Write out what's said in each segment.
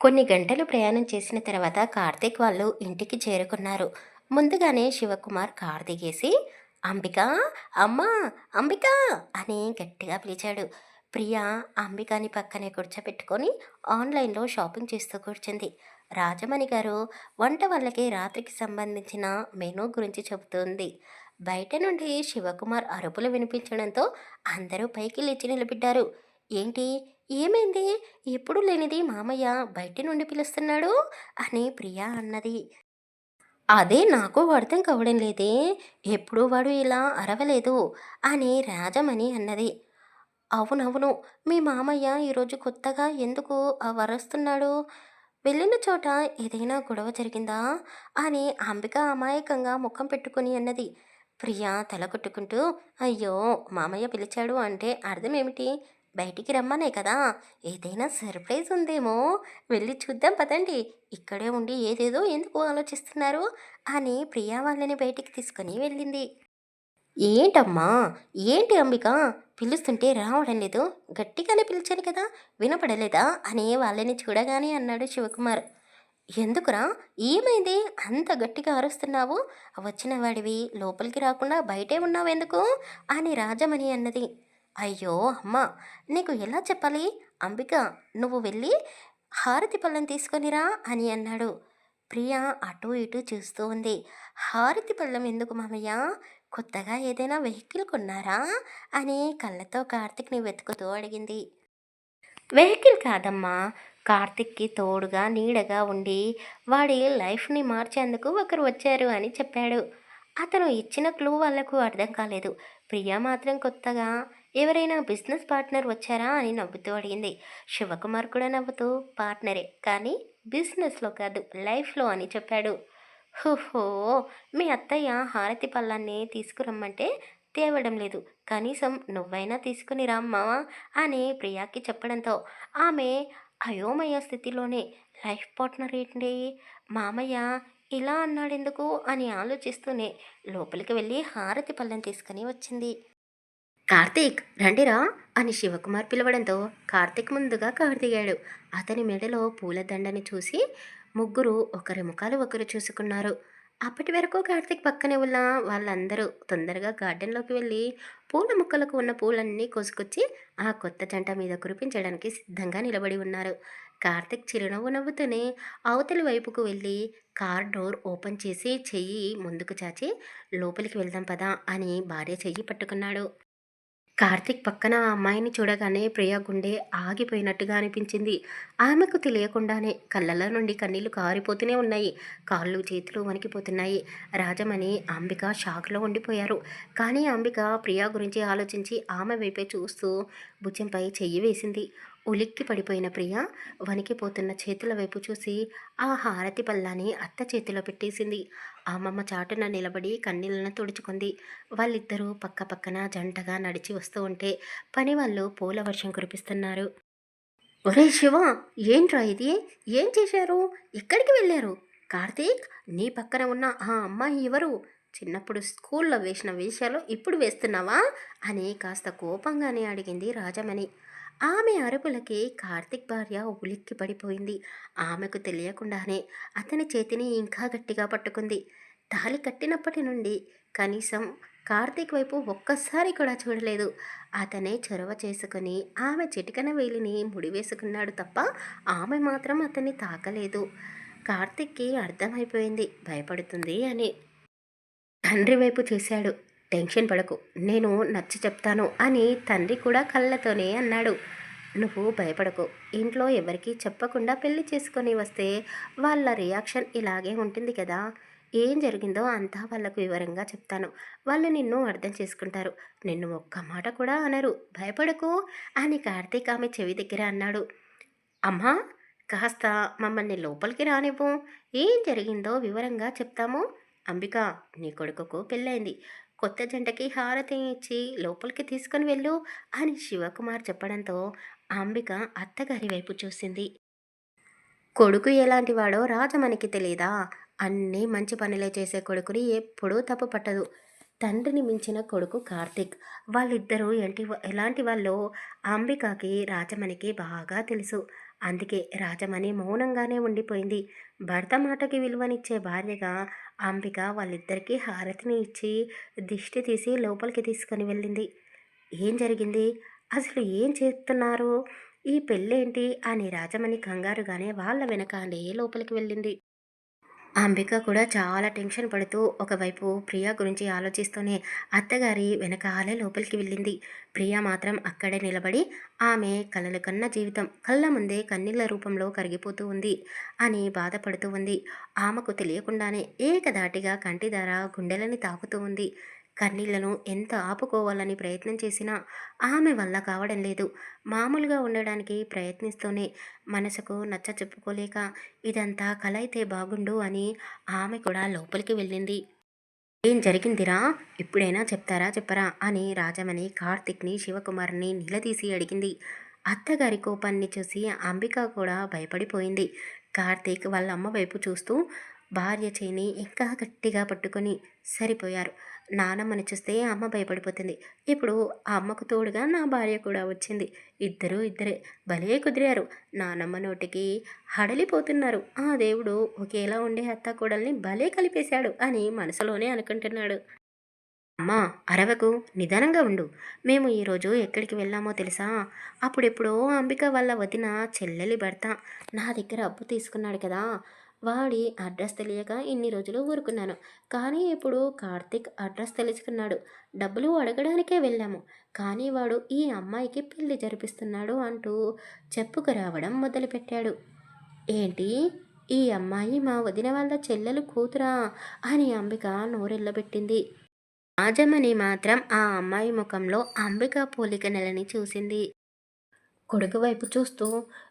కొన్ని గంటలు ప్రయాణం చేసిన తర్వాత కార్తీక్ వాళ్ళు ఇంటికి చేరుకున్నారు. ముందుగానే శివకుమార్ కార్ దిగేసి అంబిక అమ్మా అంబిక! అని గట్టిగా పిలిచాడు. ప్రియా అంబికాని పక్కనే కూర్చోబెట్టుకొని ఆన్లైన్లో షాపింగ్ చేస్తూ కూర్చుంది. రాజమణి గారు వంట వాళ్ళకి రాత్రికి సంబంధించిన మెనూ గురించి చెబుతుంది. బయట నుండి శివకుమార్ అరుపులు వినిపించడంతో అందరూ పైకి లేచి నిలబడ్డారు. ఏంటి? ఏమైంది? ఎప్పుడు లేనిది మామయ్య బయటి నుండి పిలుస్తున్నాడు? అని ప్రియా అన్నది. అదే నాకు అర్థం కావడం లేదే. ఎప్పుడు వాడు ఇలా అరవలేదు అని రాజమణి అన్నది. అవునవును మీ మామయ్య ఈరోజు కొత్తగా ఎందుకు ఆ వరస్తున్నాడు? వెళ్ళిన చోట ఏదైనా గొడవ జరిగిందా? అని అంబిక అమాయకంగా ముఖం పెట్టుకుని అన్నది. ప్రియా తల కొట్టుకుంటూ అయ్యో మామయ్య పిలిచాడు అంటే అర్థం ఏమిటి బయటికి రమ్మనే కదా. ఏదైనా సర్ప్రైజ్ ఉందేమో? వెళ్ళి చూద్దాం పదండి. ఇక్కడే ఉండి ఏదేదో ఎందుకు ఆలోచిస్తున్నారు? అని ప్రియా వాళ్ళని బయటికి తీసుకొని వెళ్ళింది. ఏంటమ్మా? ఏంటి అంబిక? పిలుస్తుంటే రావడం లేదు. గట్టిగానే పిలిచాను కదా. వినపడలేదా? అని వాళ్ళని చూడగానే అన్నాడు శివకుమార్. ఎందుకురా? ఏమైంది? అంత గట్టిగా అరుస్తున్నావు? వచ్చిన వాడివి లోపలికి రాకుండా బయటే ఉన్నావు ఎందుకు? అని రాజమణి అన్నది. అయ్యో అమ్మా నీకు ఎలా చెప్పాలి? అంబిక నువ్వు వెళ్ళి హారతి పళ్ళం తీసుకొనిరా అని అన్నాడు. ప్రియ అటు ఇటు చూస్తూ ఉంది. హారతి పళ్ళం ఎందుకు మామయ్య? కొత్తగా ఏదైనా వెహికల్ కొన్నారా? అని కళ్ళతో కార్తిక్ని వెతుకుతూ అడిగింది. వెహికల్ కాదమ్మా కార్తిక్కి తోడుగా నీడగా ఉండి వాడి లైఫ్ని మార్చేందుకు ఒకరు వచ్చారు అని చెప్పాడు. అతను ఇచ్చిన క్లూ వాళ్ళకు అర్థం కాలేదు. ప్రియా మాత్రం కొత్తగా ఎవరైనా బిజినెస్ పార్ట్నర్ వచ్చారా అని నవ్వుతూ అడిగింది. శివకుమార్ కూడా నవ్వుతూ పార్ట్నరే కానీ బిజినెస్లో కాదు లైఫ్లో అని చెప్పాడు. హోహో మీ అత్తయ్య హారతి పళ్ళాన్ని తీసుకురమ్మంటే తేవడం లేదు. కనీసం నువ్వైనా తీసుకుని రామ్మావా అని ప్రియాకి చెప్పడంతో ఆమె అయోమయ స్థితిలోనే లైఫ్ పార్ట్నర్ ఏంటి? మామయ్య ఇలా అన్నాడెందుకు? అని ఆలోచిస్తూనే లోపలికి వెళ్ళి హారతి పళ్ళని తీసుకుని వచ్చింది. కార్తీక్ రండిరా అని శివకుమార్ పిలవడంతో కార్తీక్ ముందుగా కారు దిగాడు. అతని మెడలో పూలదండని చూసి ముగ్గురు ఒకరి ముఖాలు ఒకరు చూసుకున్నారు. అప్పటి వరకు కార్తీక్ పక్కనే ఉన్న వాళ్ళందరూ తొందరగా గార్డెన్లోకి వెళ్ళి పూల మొక్కలకు ఉన్న పూలన్నీ కోసుకొచ్చి ఆ కొత్త జంట మీద కురిపించడానికి సిద్ధంగా నిలబడి ఉన్నారు. కార్తీక్ చిరునవ్వు నవ్వుతూనే అవతలి వైపుకు వెళ్ళి కార్ డోర్ ఓపెన్ చేసి చెయ్యి ముందుకు చాచి లోపలికి వెళ్దాం పదా అని భార్య చెయ్యి పట్టుకున్నాడు. కార్తిక్ పక్కన ఆ అమ్మాయిని చూడగానే ప్రియా గుండె ఆగిపోయినట్టుగా అనిపించింది. ఆమెకు తెలియకుండానే కళ్ళల నుండి కన్నీళ్ళు కారిపోతూనే ఉన్నాయి. కాళ్ళు చేతులు వణికిపోతున్నాయి. రాజమణి అంబిక షాక్లో ఉండిపోయారు. కానీ అంబిక ప్రియా గురించి ఆలోచించి ఆమె వైపే చూస్తూ భుజంపై చెయ్యి వేసింది. ఉలిక్కి పడిపోయిన ప్రియ వణికిపోతున్న చేతుల వైపు చూసి ఆ హారతి పల్లాని అత్త చేతిలో పెట్టేసింది. అమ్మమ్మ చాటున నిలబడి కన్నీళ్ళను తుడుచుకుంది. వాళ్ళిద్దరూ పక్క పక్కన జంటగా నడిచి వస్తూ ఉంటే పని వాళ్ళు పూల వర్షం కురిపిస్తున్నారు. ఒరే శివ ఏంట్రా ఇది? ఏం చేశారు? ఎక్కడికి వెళ్ళారు? కార్తీక్ నీ పక్కన ఉన్న ఆ అమ్మాయి ఎవరు? చిన్నప్పుడు స్కూల్లో వేసిన వేషాలు ఇప్పుడు వేస్తున్నావా? అని కాస్త కోపంగానే అడిగింది రాజమణి. ఆమె అరుపులకి కార్తిక్ భార్య ఉలిక్కి పడిపోయింది ఆమెకు తెలియకుండానే అతని చేతిని ఇంకా గట్టిగా పట్టుకుంది. తాలి కట్టినప్పటి నుండి కనీసం కార్తీక్ వైపు ఒక్కసారి కూడా చూడలేదు. అతనే చొరవ చేసుకుని ఆమె చిటికన వేలిని ముడివేసుకున్నాడు తప్ప ఆమె మాత్రం అతన్ని తాకలేదు. కార్తిక్కి అర్థమైపోయింది. భయపడుతుంది అని తండ్రి వైపు చూశాడు. టెన్షన్ పడకు. నేను నచ్చి చెప్తాను అని తండ్రి కూడా కళ్ళతోనే అన్నాడు. నువ్వు భయపడకు. ఇంట్లో ఎవరికీ చెప్పకుండా పెళ్ళి చేసుకొని వస్తే వాళ్ళ రియాక్షన్ ఇలాగే ఉంటుంది కదా. ఏం జరిగిందో అంతా వాళ్ళకు వివరంగా చెప్తాను. వాళ్ళు నిన్ను అర్థం చేసుకుంటారు. నిన్ను ఒక్క మాట కూడా అనరు. భయపడకు అని కార్తీక్ ఆమె చెవి దగ్గర అన్నాడు. అమ్మా కాస్త మమ్మల్ని లోపలికి రానివ్వు. ఏం జరిగిందో వివరంగా చెప్తాము. అంబిక నీ కొడుకుకు పెళ్ళైంది కొత్త జంటకి హారతి ఇచ్చి లోపలికి తీసుకుని వెళ్ళు అని శివకుమార్ చెప్పడంతో అంబిక అత్తగారి వైపు చూసింది. కొడుకు ఎలాంటి వాడో రాజమణికి తెలియదా అన్నీ మంచి పనులే చేసే కొడుకుని ఎప్పుడూ తప్పు పట్టదు. తండ్రిని మించిన కొడుకు కార్తిక్. వాళ్ళిద్దరూ ఎంటి ఎలాంటి వాళ్ళు అంబికకి రాజమణికి బాగా తెలుసు. అందుకే రాజమణి మౌనంగానే ఉండిపోయింది. భర్త మాటకి విలువనిచ్చే భార్యగా అంబిక వాళ్ళిద్దరికీ హారతిని ఇచ్చి దిష్టి తీసి లోపలికి తీసుకొని వెళ్ళింది. ఏం జరిగింది? అసలు ఏం చేస్తున్నారు? ఈ పెళ్ళేంటి? అని రాజమణి కంగారుగానే వాళ్ళ వెనకాలే లోపలికి వెళ్ళింది. అంబిక కూడా చాలా టెన్షన్ పడుతూ ఒకవైపు ప్రియా గురించి ఆలోచిస్తూనే అత్తగారి వెనకాలే లోపలికి వెళ్ళింది. ప్రియా మాత్రం అక్కడే నిలబడి ఆమె కలలు కన్న జీవితం కళ్ళ ముందే కన్నీళ్ళ రూపంలో కరిగిపోతూ ఉంది అని బాధపడుతూ ఉంది. ఆమెకు తెలియకుండానే ఏకధాటిగా కంటిధార గుండెలని తాకుతూ ఉంది. కన్నీళ్ళను ఎంత ఆపుకోవాలని ప్రయత్నం చేసినా ఆమె వల్ల కావడం లేదు. మామూలుగా ఉండడానికి ప్రయత్నిస్తూనే మనసుకు నచ్చ చెప్పుకోలేక ఇదంతా కలైతే అయితే బాగుండు అని ఆమె కూడా లోపలికి వెళ్ళింది. ఏం జరిగిందిరా? ఇప్పుడైనా చెప్తారా చెప్పరా? అని రాజమణి కార్తిక్ని శివకుమార్ని నిలదీసి అడిగింది. అత్తగారి కోపాన్ని చూసి అంబిక కూడా భయపడిపోయింది. కార్తీక్ వాళ్ళ అమ్మ వైపు చూస్తూ భార్య చేయిని ఇంకా గట్టిగా పట్టుకొని సరిపోయారు. నానమ్మని చూస్తే అమ్మ భయపడిపోతుంది. ఇప్పుడు ఆ అమ్మకు తోడుగా నా భార్య కూడా వచ్చింది. ఇద్దరూ ఇద్దరే. భలే కుదిరారు. నానమ్మ నోటికి హడలిపోతున్నారు. ఆ దేవుడు ఒకేలా ఉండే అత్త కూడల్ని భలే కలిపేశాడు అని మనసులోనే అనుకుంటున్నాడు. అమ్మా అరవకు నిదానంగా ఉండు. మేము ఈరోజు ఎక్కడికి వెళ్ళామో తెలుసా? అప్పుడెప్పుడో అంబిక వాళ్ళ వదిన చెల్లెలి భర్త నా దగ్గర అప్పు తీసుకున్నాడు కదా. వాడి అడ్రస్ తెలియక ఇన్ని రోజులు ఊరుకున్నాను. కానీ ఇప్పుడు కార్తిక్ అడ్రస్ తెలుసుకున్నాడు. డబ్బులు అడగడానికే వెళ్ళాము. కానీ వాడు ఈ అమ్మాయికి పెళ్ళి జరిపిస్తున్నాడు అంటూ చెప్పుకురావడం మొదలుపెట్టాడు. ఏంటి? ఈ అమ్మాయి మా వదిన వాళ్ళ చెల్లెలు కూతురా? అని అంబిక నోరెళ్ళబెట్టింది. రాజమణి మాత్రం ఆ అమ్మాయి ముఖంలో అంబిక పోలిక నెలని చూసింది. కొడుకు వైపు చూస్తూ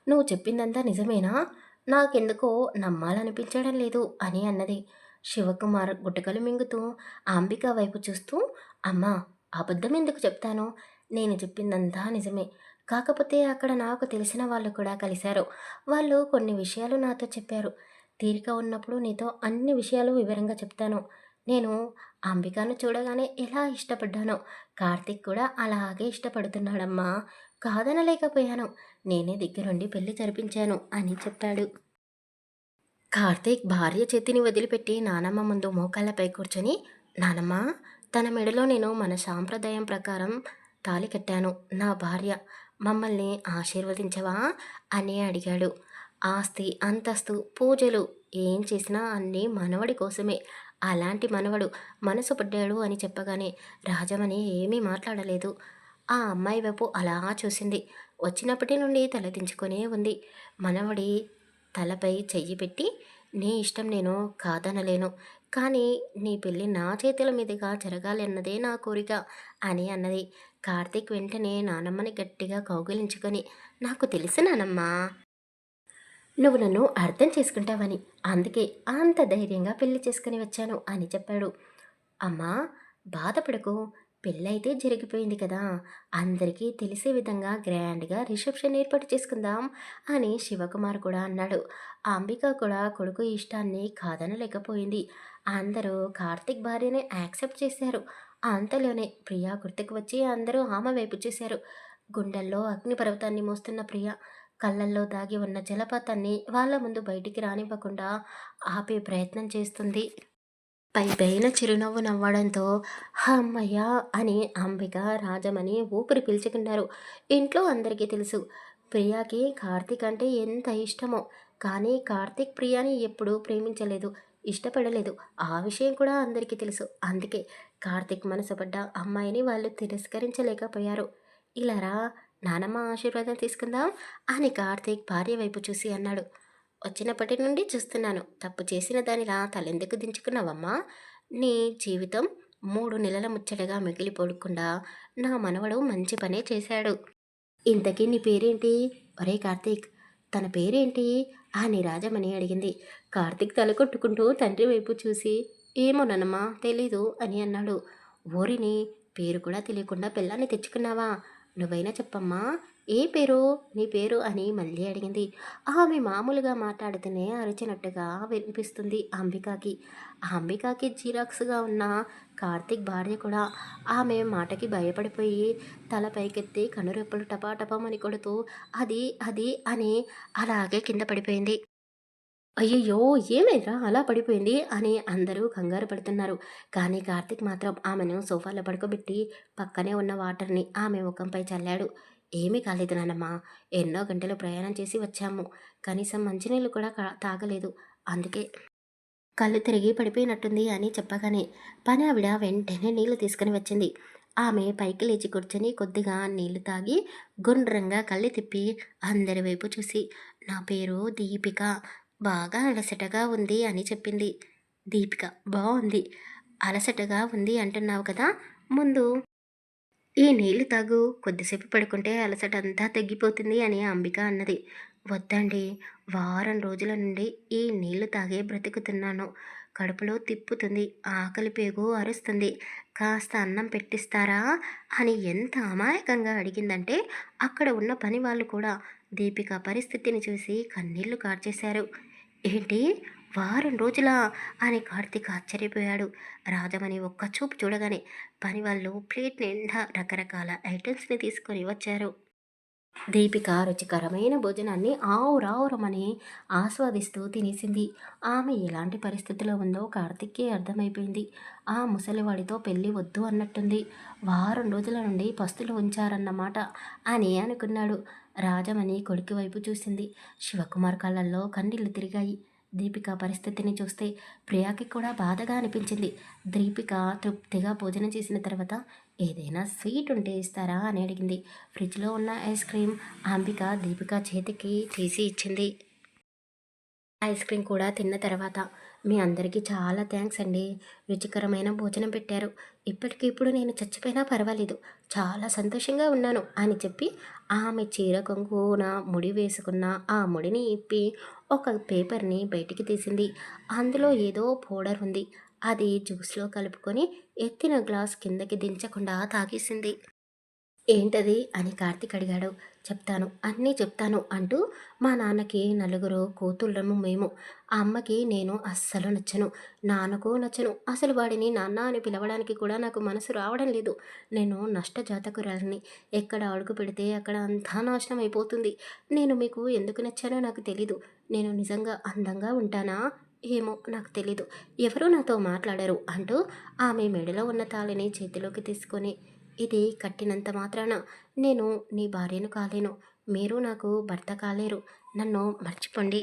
నువ్వు చెప్పిందంతా నిజమేనా? నాకెందుకో నమ్మాలనిపించడం లేదు అని అన్నది. శివకుమార్ గుట్టకలు మింగుతూ అంబిక వైపు చూస్తూ అమ్మా అబద్ధం ఎందుకు చెప్తాను? నేను చెప్పిందంతా నిజమే. కాకపోతే అక్కడ నాకు తెలిసిన వాళ్ళు కూడా కలిశారు. వాళ్ళు కొన్ని విషయాలు నాతో చెప్పారు. తీరిక ఉన్నప్పుడు నీతో అన్ని విషయాలు వివరంగా చెప్తాను. నేను అంబికను చూడగానే ఎలా ఇష్టపడ్డానో. కార్తిక్ కూడా అలాగే ఇష్టపడుతున్నాడమ్మా. కాదనలేకపోయాను. నేనే దగ్గరుండి పెళ్ళి జరిపించాను అని చెప్పాడు. కార్తీక్ భార్య చేతిని వదిలిపెట్టి నానమ్మ ముందు మోకాళ్ళపై కూర్చొని నానమ్మ తన మెడలో నేను మన సాంప్రదాయం ప్రకారం తాలి కట్టాను. నా భార్య మమ్మల్ని ఆశీర్వదించవా? అని అడిగాడు. ఆస్తి అంతస్తు పూజలు ఏం చేసినా అన్నీ మనవడి కోసమే. అలాంటి మనవడు మనసు పడ్డాడు అని చెప్పగానే రాజమణి ఏమీ మాట్లాడలేదు. ఆ అమ్మాయి వైపు అలా చూసింది. వచ్చినప్పటి నుండి తలదించుకొనే ఉంది. మనవడి తలపై చెయ్యి పెట్టి నీ ఇష్టం నేను కాదనలేను కానీ నీ పెళ్ళి నా చేతుల మీదుగా జరగాలి అన్నదే నా కోరిక అని అన్నది. కార్తీక్ వెంటనే నానమ్మని గట్టిగా కౌగిలించుకొని నాకు తెలుసు నానమ్మా నువ్వు నన్ను అర్థం చేసుకుంటావని అందుకే అంత ధైర్యంగా పెళ్ళి చేసుకుని వచ్చాను అని చెప్పాడు. అమ్మా బాధపడకు. పెళ్ళైతే జరిగిపోయింది కదా. అందరికీ తెలిసే విధంగా గ్రాండ్గా రిసెప్షన్ ఏర్పాటు చేసుకుందాం అని శివకుమార్ కూడా అన్నాడు. అంబిక కూడా కొడుకు ఇష్టాన్ని కాదనలేకపోయింది. అందరూ కార్తిక్ భార్యని యాక్సెప్ట్ చేశారు. అంతలోనే ప్రియా గుర్తుకు వచ్చి అందరూ ఆమె వైపు చేశారు. గుండెల్లో అగ్నిపర్వతాన్ని మోస్తున్న ప్రియా కళ్ళల్లో దాగి ఉన్న జలపాతాన్ని వాళ్ళ ముందు బయటికి రానివ్వకుండా ఆపే ప్రయత్నం చేస్తుంది. పై పైన చిరునవ్వు నవ్వడంతో అమ్మయ్య అని అంబిక రాజమని ఊపిరి పీల్చుకున్నారు ఇంట్లో అందరికీ తెలుసు ప్రియాకి కార్తీక్ అంటే ఎంత ఇష్టమో. కానీ కార్తీక్ ప్రియాని ఎప్పుడూ ప్రేమించలేదు ఇష్టపడలేదు. ఆ విషయం కూడా అందరికీ తెలుసు. అందుకే కార్తీక్ మనసుపడ్డ అమ్మాయిని వాళ్ళు తిరస్కరించలేకపోయారు. ఇలారా నానమ్మ ఆశీర్వాదం తీసుకుందాం అని కార్తీక్ భార్య వైపు చూసి అన్నాడు. వచ్చినప్పటి నుండి చూస్తున్నాను. తప్పు చేసిన దానిలా తలెందుకు దించుకున్నావమ్మా? నీ జీవితం మూడు నెలల ముచ్చటగా మిగిలిపోకుండా నా మనవడు మంచి పనే చేశాడు. ఇంతకీ నీ పేరేంటి? ఒరే కార్తీక్. తన పేరేంటి? అని రాజమణి అడిగింది. కార్తీక్ తల కొట్టుకుంటూ తండ్రి వైపు చూసి ఏమోనమ్మా తెలీదు అని అన్నాడు. ఊరిని పేరు కూడా తెలియకుండా పిల్లాన్ని తెచ్చుకున్నావా? నువ్వైనా చెప్పమ్మా. ఏ పేరు? నీ పేరు? అని మళ్ళీ అడిగింది. ఆమె మామూలుగా మాట్లాడితేనే అరిచినట్టుగా వినిపిస్తుంది అంబికాకి. అంబికాకి జిరాక్స్గా ఉన్న కార్తీక్ భార్య కూడా ఆమె మాటకి భయపడిపోయి తల పైకెత్తి కనురెప్పలు టపాటపమని కొడుతూ అది అది అని అలాగే కింద పడిపోయింది. అయ్యయ్యో! ఏమైందిరా అలా పడిపోయింది అని అందరూ కంగారు పడుతున్నారు. కానీ కార్తీక్ మాత్రం ఆమెను సోఫాలో పడుకోబెట్టి పక్కనే ఉన్న వాటర్‌ని ఆమె ముఖంపై చల్లాడు. "ఏమీ కాలేదు నాన్నమ్మ. ఎన్నో గంటలు ప్రయాణం చేసి వచ్చాము. కనీసం మంచినీళ్ళు కూడా తాగలేదు. అందుకే కళ్ళు తిరిగి పడిపోయినట్టుంది" అని చెప్పగానే పని ఆవిడ వెంటనే నీళ్ళు తీసుకుని వచ్చింది. ఆమె పైకి లేచి కూర్చొని కొద్దిగా నీళ్ళు తాగి గుండ్రంగా కళ్ళు తిప్పి అందరి వైపు చూసి "నా పేరు దీపిక. బాగా అలసటగా ఉంది" అని చెప్పింది. దీపిక బాగుంది అలసటగా ఉంది అంటున్నావు కదా! ముందు ఈ నీళ్ళు తాగు. కొద్దిసేపు పడుకుంటే అలసట అంతా తగ్గిపోతుంది అని అంబిక అన్నది. వద్దండి. వారం రోజుల నుండి ఈ నీళ్ళు తాగే బ్రతుకుతున్నాను. కడుపులో తిప్పుతుంది. ఆకలి పేగు అరుస్తుంది. కాస్త అన్నం పెట్టిస్తారా? అని ఎంత అమాయకంగా అడిగిందంటే అక్కడ ఉన్న పని వాళ్ళు కూడా దీపిక పరిస్థితిని చూసి కన్నీళ్ళు కార్చేశారు. ఏంటి? వారం రోజులా? అని కార్తీక్ ఆశ్చర్యపోయాడు. రాజమణి ఒక్క చూపు చూడగానే పని వాళ్ళు ప్లేట్ నిండా రకరకాల ఐటమ్స్‌ని తీసుకొని వచ్చారు. దీపిక రుచికరమైన భోజనాన్ని ఆవురావురమని ఆస్వాదిస్తూ తినేసింది. ఆమె ఎలాంటి పరిస్థితిలో ఉందో కార్తీక్‌కి అర్థమైపోయింది. ఆ ముసలివాడితో పెళ్ళి వద్దు అన్నట్టుంది. వారం రోజుల నుండి పస్తులు ఉంచారన్నమాట అని అనుకున్నాడు. రాజమణి కొడుకు వైపు చూసింది. శివకుమార్ కళ్ళల్లో కన్నీళ్ళు తిరిగాయి. దీపిక పరిస్థితిని చూస్తే ప్రియాకి కూడా బాధగా అనిపించింది. దీపిక తృప్తిగా భోజనం చేసిన తర్వాత ఏదైనా స్వీట్ ఉంటే ఇస్తారా అని అడిగింది. ఫ్రిడ్జ్‌లో ఉన్న ఐస్ క్రీమ్ అంబిక దీపిక చేతికి తీసి ఇచ్చింది. ఐస్ క్రీమ్ కూడా తిన్న తర్వాత మీ అందరికీ చాలా థ్యాంక్స్ అండి. రుచికరమైన భోజనం పెట్టారు. ఇప్పటికిప్పుడు నేను చచ్చిపోయినా పర్వాలేదు. చాలా సంతోషంగా ఉన్నాను అని చెప్పి ఆమె చీర కొంగున ముడి వేసుకున్న ఆ ముడిని ఇప్పి ఒక పేపర్‌ని బయటికి తీసింది. అందులో ఏదో పౌడర్ ఉంది. అది జ్యూస్‌లో కలుపుకొని ఎత్తిన గ్లాస్ కిందకి దించకుండా తాగేసింది. ఏంటది అని కార్తీక్ అడిగాడు. చెప్తాను అన్నీ చెప్తాను అంటూ మా నాన్నకి నలుగురు కూతుళ్ళము మేము. ఆ అమ్మకి నేను అస్సలు నచ్చను. నాన్నకు నచ్చను. అసలు వాడిని నాన్న అని పిలవడానికి కూడా నాకు మనసు రావడం లేదు. నేను నష్టజాతకురాలని ఎక్కడ అడుగు పెడితే అక్కడ అంతా నాశనం అయిపోతుంది. నేను మీకు ఎందుకు నచ్చానో నాకు తెలీదు. నేను నిజంగా అందంగా ఉంటానా? ఏమో నాకు తెలీదు. ఎవరూ నాతో మాట్లాడరు అంటూ ఆమె మెడలో ఉన్న తాళిని చేతిలోకి తీసుకొని ఇది కట్టినంత మాత్రాన నేను నీ భార్యను కాలేను. మీరు నాకు భర్త కాలేరు. నన్ను మర్చిపోండి.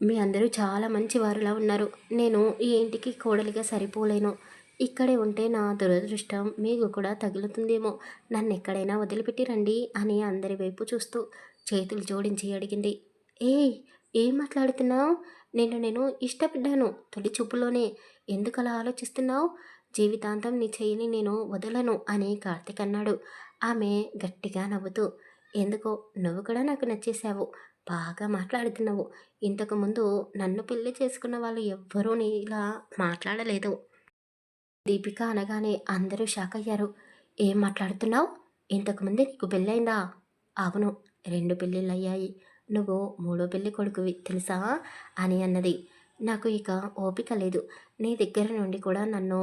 మీ అందరూ చాలా మంచివారులా ఉన్నారు. నేను ఈ ఇంటికి కోడలిగా సరిపోలేను. ఇక్కడే ఉంటే నా దురదృష్టం మీకు కూడా తగులుతుందేమో. నన్ను ఎక్కడైనా వదిలిపెట్టి రండి అని అందరి వైపు చూస్తూ చేతులు జోడించి అడిగింది. ఏయ్! ఏం మాట్లాడుతున్నావు? నేను నేను ఇష్టపడ్డాను తొలి చూపులోనే. ఎందుకలా ఆలోచిస్తున్నావు? జీవితాంతం నీ చెయ్యిని నేను వదలను అని కార్తిక్ అన్నాడు. ఆమె గట్టిగా నవ్వుతూ ఎందుకో? నువ్వు కూడా నాకు నచ్చేసావు బాగా మాట్లాడుతున్నావు. ఇంతకుముందు నన్ను పెళ్ళి చేసుకున్న వాళ్ళు ఎవ్వరూ ఇలా మాట్లాడలేదు. దీపిక అనగానే అందరూ షాక్ అయ్యారు. ఏం మాట్లాడుతున్నావు? ఇంతకుముందే నీకు పెళ్ళైందా అవును రెండు పెళ్ళిళ్ళు అయ్యాయి నువ్వు మూడో పెళ్ళి కొడుకువి తెలుసా? అని అన్నది. నాకు ఇక ఓపిక లేదు. నీ దగ్గర నుండి కూడా నన్ను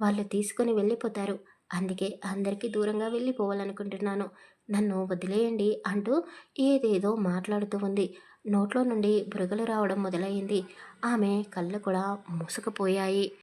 వాళ్ళు తీసుకొని వెళ్ళిపోతారు. అందుకే అందరికీ దూరంగా వెళ్ళిపోవాలనుకుంటున్నాను. నన్ను వదిలేయండి అంటూ ఏదేదో మాట్లాడుతూ ఉంది. నోట్లో నుండి బురగలు రావడం మొదలైంది. ఆమె కళ్ళు కూడా మూసుకుపోయాయి.